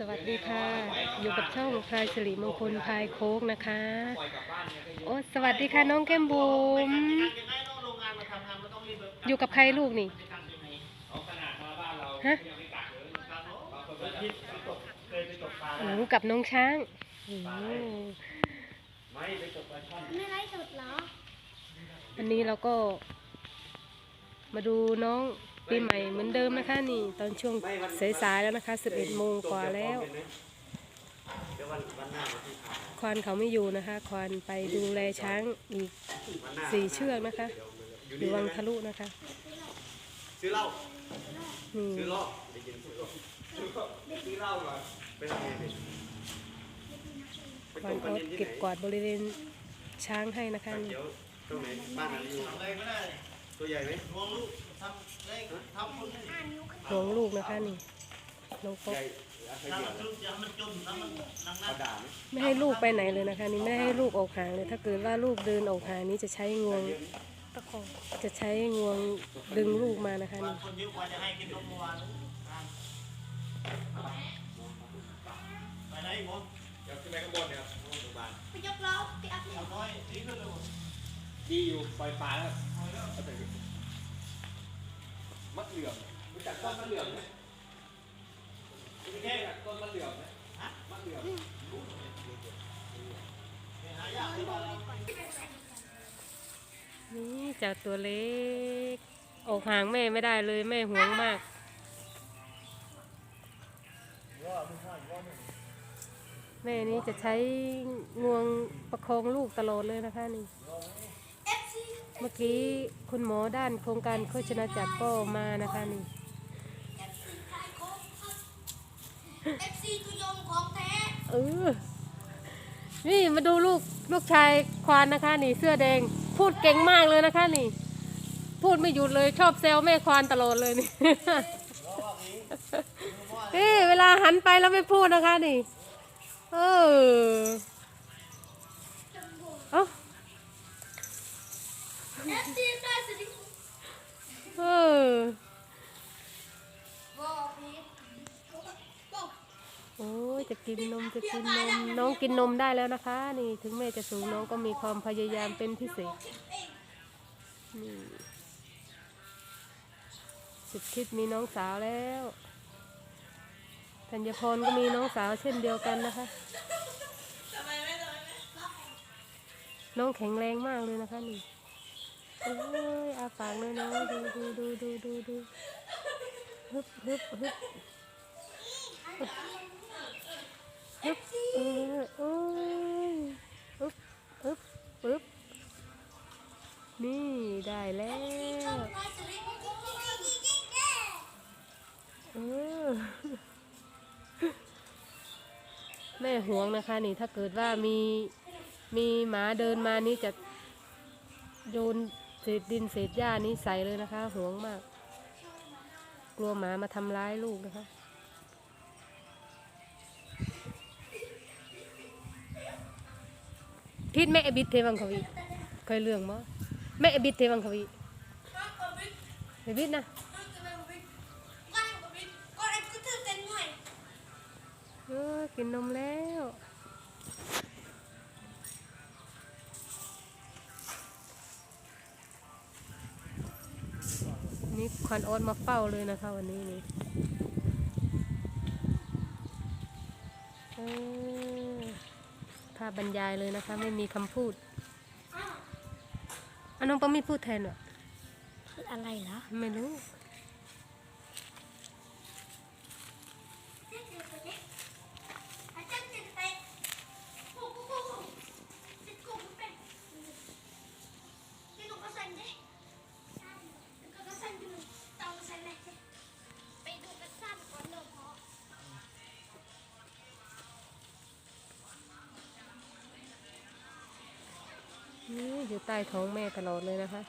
สวัสดีค่ะ อยู่กับช่องพลายสิริมงคลพลายโค้กนะคะ โอ้สวัสดีค่ะน้องแก้มบุ๋มอยู่กับใครลูกนี่ฮะโอ้กับน้องช้างโอ้ไม่ไลฟ์สดเหรอวันนี้เราก็มาดูน้อง ปีใหม่เหมือนเดิมนะคะนี่ ตอนช่วงสายๆแล้วนะคะ 11โมงกว่าแล้วควานเขาไม่อยู่นะคะควานไปดูแลช้างอีกสี่เชือกนะคะอยู่วังทะลุนะคะซื้อเหล้านี่ซื้อเหล้าซื้อเหล้าเหล้าก่อไปทำไงพี่ไปควานกปลาเอาเก็บกวาดบริเวณช้างให้นะคะนี่เดี๋ยวตรงไหนบ้านอะไรอยู่ ตัวใหญ่ไหมห่วงลูกนะคะนี่น้องป๊อใหปญ่เอาไปเดี๋ยวเอาด่าไหมไม่ให้ลูกไปไหนเลยนะคะ นี่ไม่ให้ลูกออกห่างเลย ถ้าเกิดว่าลูกเดินออกห่างนี้จะใช้งวงประคองจะใช้งวงดึงลูกมานะคะนี่คนเยอะกว่าจะให้กินนมเมื่อวานไปไหนหมดเดี๋ยวขึ้นไปข้างบนเนี่ยครับข้างบนโรงพยาบาลไปยกล้อไปอัพเนี่ยน้อยดีขึ้นเลยหมด ดีอยู่ไฟฟ้าครับเอาไปดิมะเหลื่อมรู้จักต้นมะเหลื่อมไหมพี่แค่รู้จักต้นมะเหลื่อมไหมมะเหลื่อมหายากที่บ้านเรานี่จากตัวเล็กออกห่างแม่ไม่ได้เลยแม่ห่วงมาก แม่นี่จะใช้งวงประคองลูกตลอดเลยนะคะนี่ เอฟซีเมื่อกี้คุณหมอด้านโครงการโฆษณาจักรก็มานะคะนี่เอฟซีขายโค้กครับเอฟซีตัวยงของแท้เออนี่มาดูลูกลูกชายควานนะคะ นี่เสื้อแดง พูดเก่งมากเลยนะคะ นี่ พูดไม่หยุดเลยชอบแซวแม่ควานตลอดเลยนี่ นี่เวลาหันไปแล้วไม่พูดนะคะ นี่ เออเอ้า เอออบอกพีบอกโอ้ยจะกินนมจะกินนมน้องกินนมได้แล้วนะคะ นี่ถึงแม่จะสูงน้องก็มีความพยายามเป็นพิเศษนี่สุดคิดมีน้องสาวแล้วธัญพรก็มีน้องสาวเช่นเดียวกันนะคะ น้องแข็งแรงมากเลยนะคะนี่ โอ้ยอาปากน้อยๆดูดูดูดูดูดูฮึบฮึบฮึบฮึบเออโอ้ยฮึบฮึบฮึบนี่ได้แล้ชอวเออแม่ห่วงนะคะนี่ถ้าเกิดว่ามีมีหมาเดินมานี่จะโยน ศษดินเศษหญ้านี้ใส่เลยนะคะห่วงมาก กลัวหมามาทำร้ายลูกนะคะทิศแม่บิดเทวังควีเคยเรื่องมั้แม่บิดเทวังควีอบิดนะกินนมแล้ว ควันโอ๊ตมาเฝ้าเลยนะคะวันนี้นี่เออภาพบรรยายเลยนะคะ ไม่มีคำพูดอันน้องปามีพูดแทนเหรออะไรเหรอ ไม่รู้ อยู่ใต้ท้องแม่ตลอดเลยนะคะ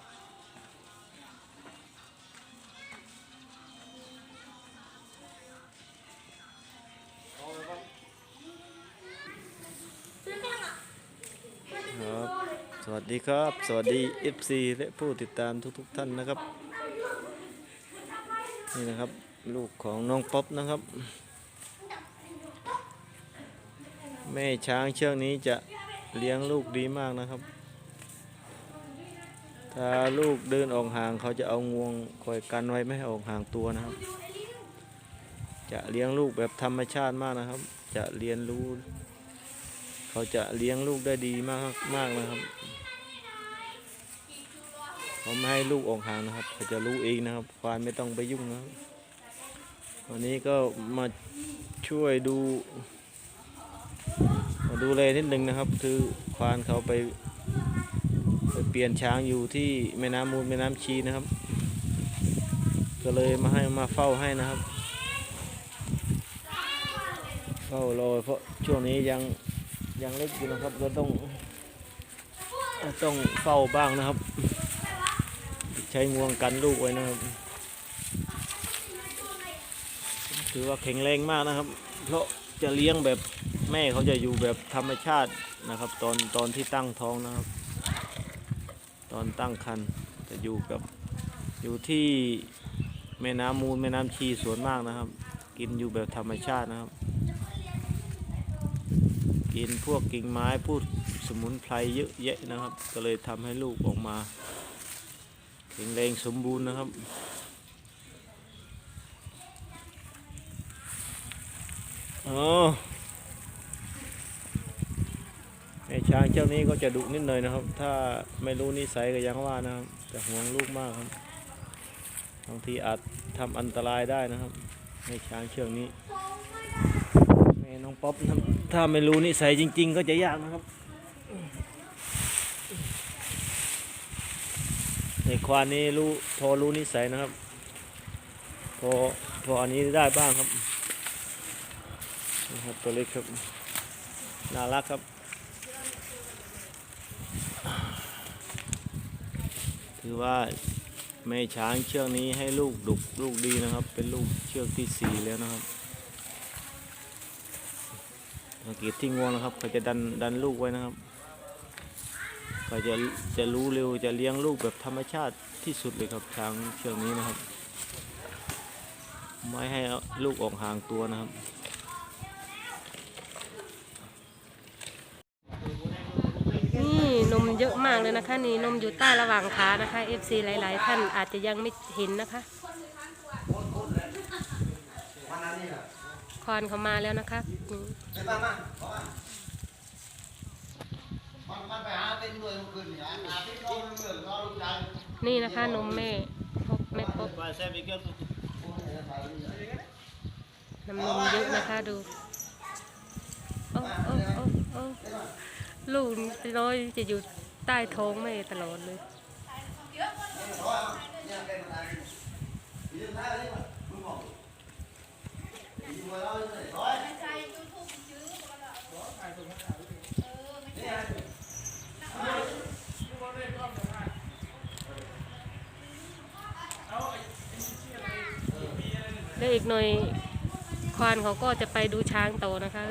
ครับ สวัสดีครับ สวัสดี FC และผู้ติดตามทุกๆท่านนะครับ นี่นะครับ ลูกของน้องป๊อปนะครับ แม่ช้างเชือกนี้จะเลี้ยงลูกดีมากนะครับ ถ้าลูกเดินออกห่างเขาจะเอางวงคอยกันไว้ไม่ให้ออกห่างตัวนะครับ จะเลี้ยงลูกแบบธรรมชาติมากนะครับ จะเรียนรู้ เขาจะเลี้ยงลูกได้ดีมากมากนะครับเขาไม่ให้ลูกออกห่างนะครับ เขาจะรู้เองนะครับควานไม่ต้องไปยุ่งนะครับวันนี้ก็มาช่วยดูมาดูเลยนิดนึงนะครับ คือควานเขาไป ไปเปลี่ยนช้างอยู่ที่แม่น้ำมูลแม่น้ำชีนะครับ ก็เลยมาให้มาเฝ้าให้นะครับ เฝ้ารอเพราะช่วงนี้ยังยังเล็กอยู่นะครับเราต้องต้องเฝ้าบ้างนะครับ ใช้งวงกันลูกไว้นะครับถือว่าแข็งแรงมากนะครับ เพราะจะเลี้ยงแบบแม่เขาจะอยู่แบบธรรมชาตินะครับ ตอนตอนที่ตั้งท้องนะครับ อนตั้งครรภ์จะอยู่กับอยู่ที่แม่น้ำมูลแม่น้ำชีสวนมากนะครับ กินอยู่แบบธรรมชาตินะครับ กินพวกกิ่งไม้พูดสมุนไพรเยอะแยะนะครับ ก็เลยทำให้ลูกออกมาแข็งแรงสมบูรณ์นะครับอ๋อไอ้ ช้างเจ้านี้ก็จะดุนิดหน่อยนะครับ ถ้าไม่รู้นิสัยก็ยังว่านะครับจะห่วงลูกมากครับบางทีอาจทำอันตรายได้นะครับไอ้ช้างเชือกนี้แม่น้องป๊อปถ้าไม่รู้นิสัยจริง ๆ ก็จะยากนะครับไอ้ควานนี้รู้พอรู้นิสัยนะครับ พอพออันนี้ได้บ้างครับนะครับตัวเล็กครับน่ารักครับ ถือว่าแม่ช้างเชือกนี้ให้ลูกดุกลูกดีนะครับ เป็นลูกเชือกที่สี่แล้วนะครับสังเกตที่งวงนะครับเขาจะดันดันลูกไว้นะครับเขาจะจะรู้เร็วจะเลี้ยงลูกแบบธรรมชาติที่สุดเลยครับช้างเชือกนี้นะครับ ไม่ให้ลูกออกห่างตัวนะครับ นี่นม เยอะมากเลยนะคะ นี่นมอยู่ใต้ระหว่างขานะคะ FC หลาย ๆ ท่านอาจจะยังไม่เห็นนะคะควานเขามาแล้วนะคะนี่นะคะนมแม่พบแม่พบไปแซ่บอีกเกือบน้ำนมเยอะนะคะดูโอ้โอ้โอ้โอ้ลูกน้อยจะอยู่ ใต้ท้องแม่ตลอดเลยแล้วอีกหน่อยควานเขาก็จะไปดูช้างโตนะคะ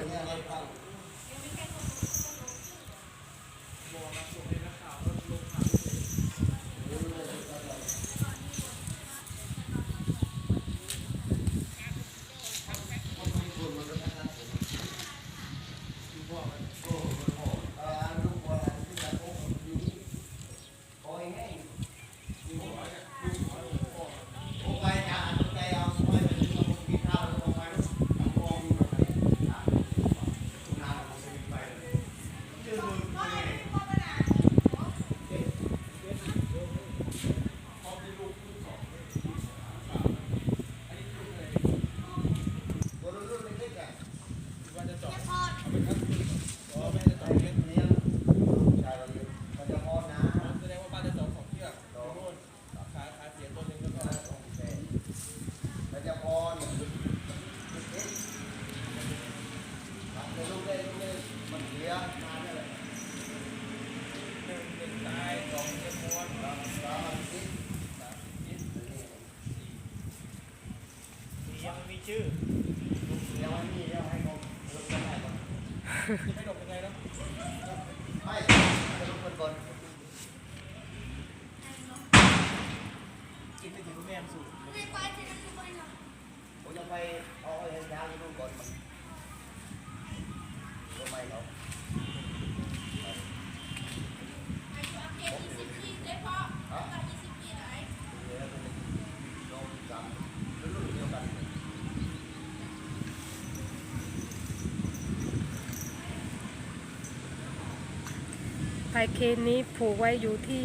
ายเคนนี้ผูกไว้อยู่ที่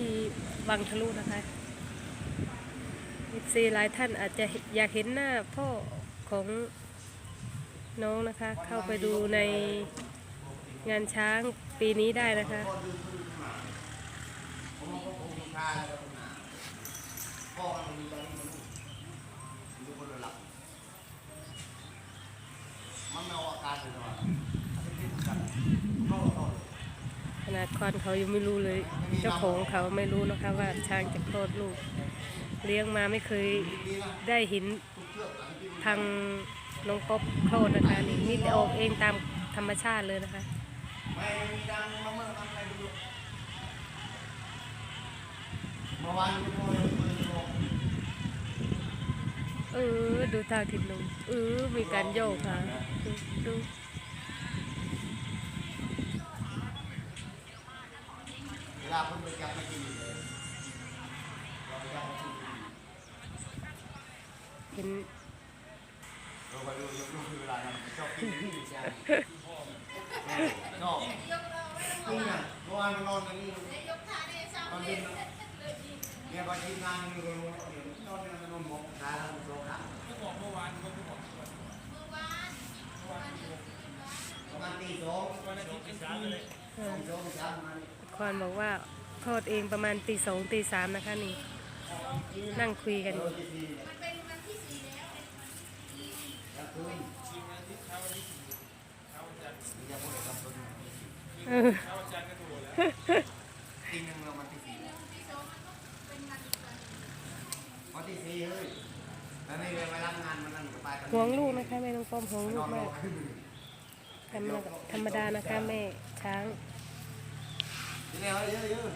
วังทะลุนะคะซีหลายท่านอาจจะอยากเห็นหน้าพ่อของน้องนะคะ เข้าไปดูในงานช้างปีนี้ได้นะคะมันมีอนนี้มันดูคนหลับมันม่เอาอาการเลยนะ ขนาดควานเขายังไม่รู้เลย เจ้าของเขาไม่รู้นะคะว่าช้างจะคลอดลูก เลี้ยงมาไม่เคยได้เห็นทางน้องป๊อบคลอดนะคะนี่มีแต่ออกเองตามธรรมชาติเลยนะคะเออดูท่าขิดโรงเออดูทางทิศลงเออมีการโยกค่ะดูดู ลาคุณไปจับไปกินเลยเราไปจับไปกินเห็นเราไปดูยกลูกคือเวลานั้นชอบกินนี่ใช่ชอบจริงอะเมื่อวานมันนอนกันนี่ตอนเย็นเนี่ยพอทีมงานมันก็รู้เดี๋ยวนอนเนี่ยมันนอนหมกตาแล้วมันโซ่ขาประมาณตีสองเออตีสองตีสามประมาณนี้ ควานบอกว่าคลอดเองประมาณตีสองตีสามนะคะนี่ นั่งคุยกันอยู่ตีสี่แล้วคืนอย่าพูดเลยครับต้นเออตีหนึ่งเรามาตีสี่พอตีสี่เฮ้ยแล้วนี่เลยไปรับงานมันนั่นก็ไปกันห่วงลูกนะคะแม่น้องป้อมห่วงนลูอกนรมาอกขึ้นธรรมดาธรรมดานะคะแม่ช้างทีนี้ เฮ้ยเยอะเยอะ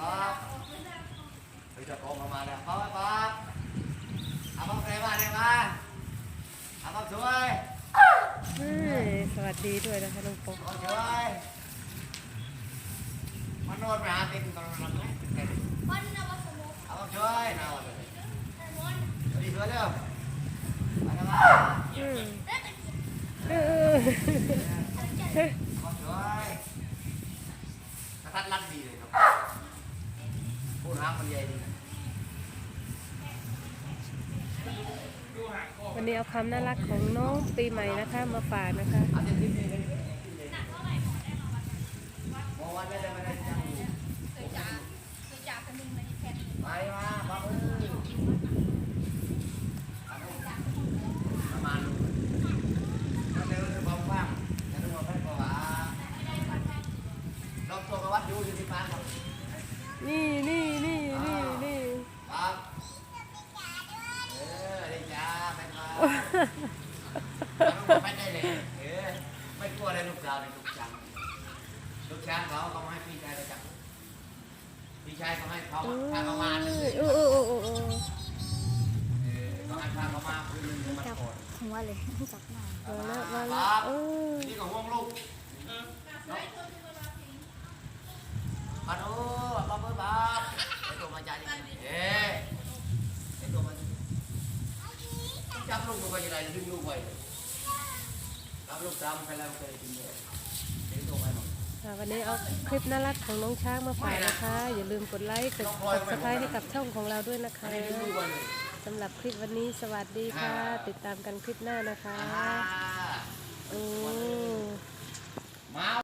ครับเฮ้ยจะโกงมาแล้วครับครับเอาบ้างใส่บ้านเลยมาเอาบ้างสวยสวัสดีด้วยนะคะน้องป๊อมเอาสวยมันนอนไปหาต็มตอนนั้นไหมเต็มเอาบ้างสวยน่วันเลยดีสวยเร็วไปกันมาอืมา กระทัดรัดดีเลยครับพูดหาคนใหญ่ดีวันนี้เอาความน่ารักของน้องปีใหม่นะคะ มาฝากนะคะเอาเต็มที่เลยมองวันได้เลยไม่ได้จังไปมาบ้าเอ้ยประมาณนั้นเดี๋ยวจะบอกว่าจะดูว่าเป็นประวัติลองตัวประวัติดูอยู่ที่บ้านครับ นี่นี่นี่นี่นี่ครับเออดีจ้าเป็นมาไปได้เลยเออไม่กลัวเลยลูกสาวเลยลูกช้างลูกช้างเขาเขาให้พี่ชายไปจับพี่ชายเขาให้เขาเอ้พาเขามาเลยยเออเออเออเออเออเออเขาให้พาเขามาคืนนึงเดี๋ยวมันโกรธหัวเลยจับหน้ามาแล้วมาคแล้วรับเออ นี่ก็ห่วงลูกมาดูมาเบอร์บ้าไอ้ตัวมาจ่ายดิเอ๊ะไอ้ตัวมัน จับลูกตัวไปยังไงดึงลูกไปรับลูกตามไปแล้วเคยกินเลยไอ้ตัวไปหมดค่ะวันนี้เอาคลิปน่ารักของน้องช้างมาฝากนะคะ อย่าลืมกดไลค์กด subscribe ให้กับช่องของเราด้วยนะคะอันนี้ดึงลูกไปเลยสำหรับคลิปวันนี้สวัสดีค่ะ ติดตามกันคลิปหน้านะคะอ่าโอ้มา